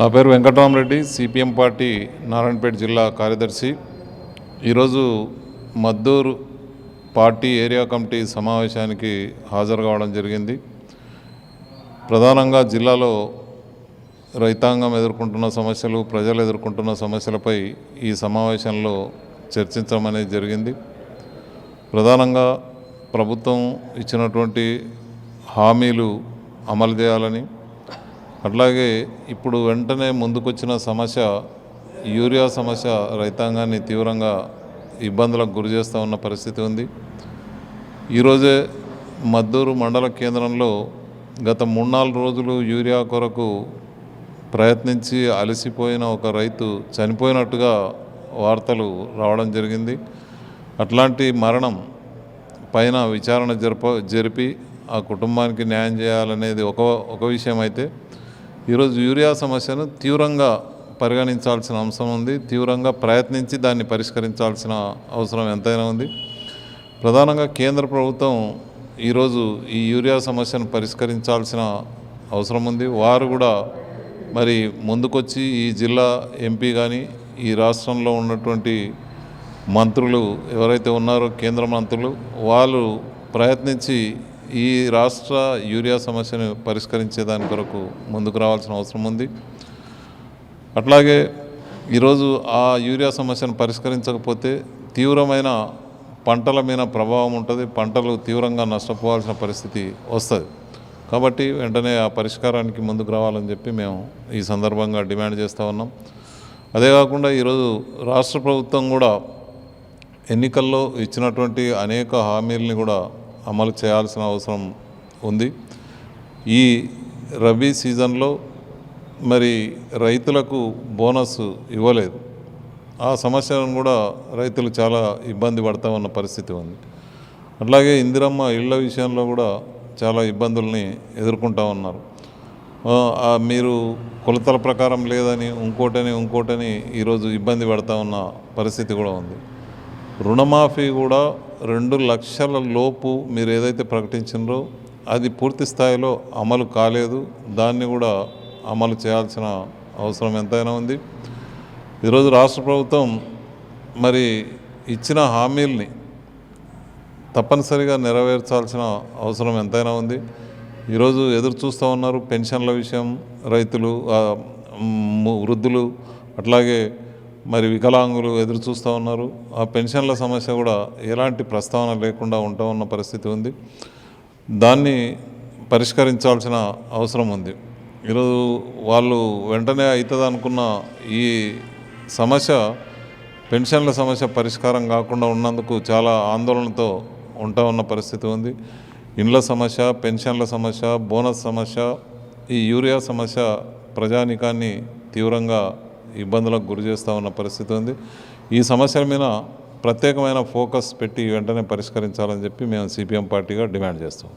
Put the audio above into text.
నా పేరు Venkatarama Reddy CPM party Narayanpet జిల్లా కార్యదర్శి. ఈరోజు మద్దూరు పార్టీ ఏరియా కమిటీ సమావేశానికి హాజరు కావడం జరిగింది. ప్రధానంగా జిల్లాలో రైతాంగం ఎదుర్కొంటున్న సమస్యలు ప్రజలు ఎదుర్కొంటున్న సమస్యలపై ఈ సమావేశంలో చర్చించడం అనేది జరిగింది. ప్రధానంగా ప్రభుత్వం ఇచ్చినటువంటి హామీలు అమలు చేయాలని అట్లాగే ఇప్పుడు వెంటనే ముందుకొచ్చిన సమస్య యూరియా సమస్య రైతాంగాన్ని తీవ్రంగా ఇబ్బందులకు గురి చేస్తూ ఉన్న పరిస్థితి ఉంది. ఈరోజే మద్దూరు మండల కేంద్రంలో గత మూడు నాలుగు రోజులు యూరియా కొరకు ప్రయత్నించి అలసిపోయిన ఒక రైతు చనిపోయినట్టుగా వార్తలు రావడం జరిగింది. అట్లాంటి మరణం పైన విచారణ జరప జరిపి ఆ కుటుంబానికి న్యాయం చేయాలనేది ఒక ఒక విషయం అయితే ఈరోజు యూరియా సమస్యను తీవ్రంగా పరిగణించాల్సిన అంశం ఉంది. తీవ్రంగా ప్రయత్నించి దాన్ని పరిష్కరించాల్సిన అవసరం ఎంతైనా ఉంది. ప్రధానంగా కేంద్ర ప్రభుత్వం ఈరోజు ఈ యూరియా సమస్యను పరిష్కరించాల్సిన అవసరం ఉంది. వారు కూడా మరి ముందుకొచ్చి ఈ జిల్లా ఎంపీ కానీ ఈ రాష్ట్రంలో ఉన్నటువంటి మంత్రులు ఎవరైతే ఉన్నారో కేంద్ర మంత్రులు వాళ్ళు ప్రయత్నించి ఈ రాష్ట్ర యూరియా సమస్యను పరిష్కరించే దాని కొరకు ముందుకు రావాల్సిన అవసరం ఉంది. అట్లాగే ఈరోజు ఆ యూరియా సమస్యను పరిష్కరించకపోతే తీవ్రమైన పంటల మీద ప్రభావం ఉంటుంది పంటలు తీవ్రంగా నష్టపోవాల్సిన పరిస్థితి వస్తుంది. కాబట్టి వెంటనే ఆ పరిష్కారానికి ముందుకు రావాలని చెప్పి మేము ఈ సందర్భంగా డిమాండ్ చేస్తూ ఉన్నాం. అదే కాకుండా ఈరోజు రాష్ట్ర ప్రభుత్వం కూడా ఎన్నికల్లో ఇచ్చినటువంటి అనేక హామీలని కూడా అమలు చేయాల్సిన అవసరం ఉంది. ఈ రబీ సీజన్లో మరి రైతులకు బోనస్ ఇవ్వలేదు. ఆ సమస్యలను కూడా రైతులు చాలా ఇబ్బంది పడతా ఉన్న పరిస్థితి ఉంది. అట్లాగే ఇందిరమ్మ ఇళ్ళ విషయంలో కూడా చాలా ఇబ్బందుల్ని ఎదుర్కొంటా ఉన్నారు. మీరు కొలతల ప్రకారం లేదని ఇంకోటని ఇంకోటని ఈరోజు ఇబ్బంది పడతా ఉన్న పరిస్థితి కూడా ఉంది. రుణమాఫీ కూడా రెండు లక్షల లోపు మీరు ఏదైతే ప్రకటించినరో అది పూర్తి స్థాయిలో అమలు కాలేదు. దాన్ని కూడా అమలు చేయాల్సిన అవసరం ఎంతైనా ఉంది. ఈరోజు రాష్ట్ర ప్రభుత్వం మరి ఇచ్చిన హామీల్ని తప్పనిసరిగా నెరవేర్చాల్సిన అవసరం ఎంతైనా ఉంది. ఈరోజు ఎదురు చూస్తూ ఉన్నారు పెన్షన్ల విషయం రైతులు వృద్ధులు అట్లాగే మరి వికలాంగులు ఎదురు చూస్తూ ఉన్నారు. ఆ పెన్షన్ల సమస్య కూడా ఎలాంటి ప్రస్తావన లేకుండా ఉంటా ఉన్న పరిస్థితి ఉంది. దాన్ని పరిష్కరించాల్సిన అవసరం ఉంది. ఈరోజు వాళ్ళు వెంటనే అవుతుంది అనుకున్న ఈ సమస్య పెన్షన్ల సమస్య పరిష్కారం కాకుండా ఉన్నందుకు చాలా ఆందోళనతో ఉంటా ఉన్న పరిస్థితి ఉంది. ఇండ్ల సమస్య పెన్షన్ల సమస్య బోనస్ సమస్య ఈ యూరియా సమస్య ప్రజానికాన్ని తీవ్రంగా ఇబ్బందులకు గురి చేస్తూ ఉన్న పరిస్థితి ఉంది. ఈ సమస్యల మీద ప్రత్యేకమైన ఫోకస్ పెట్టి వెంటనే పరిష్కరించాలని చెప్పి మేము సిపిఎం పార్టీగా డిమాండ్ చేస్తాం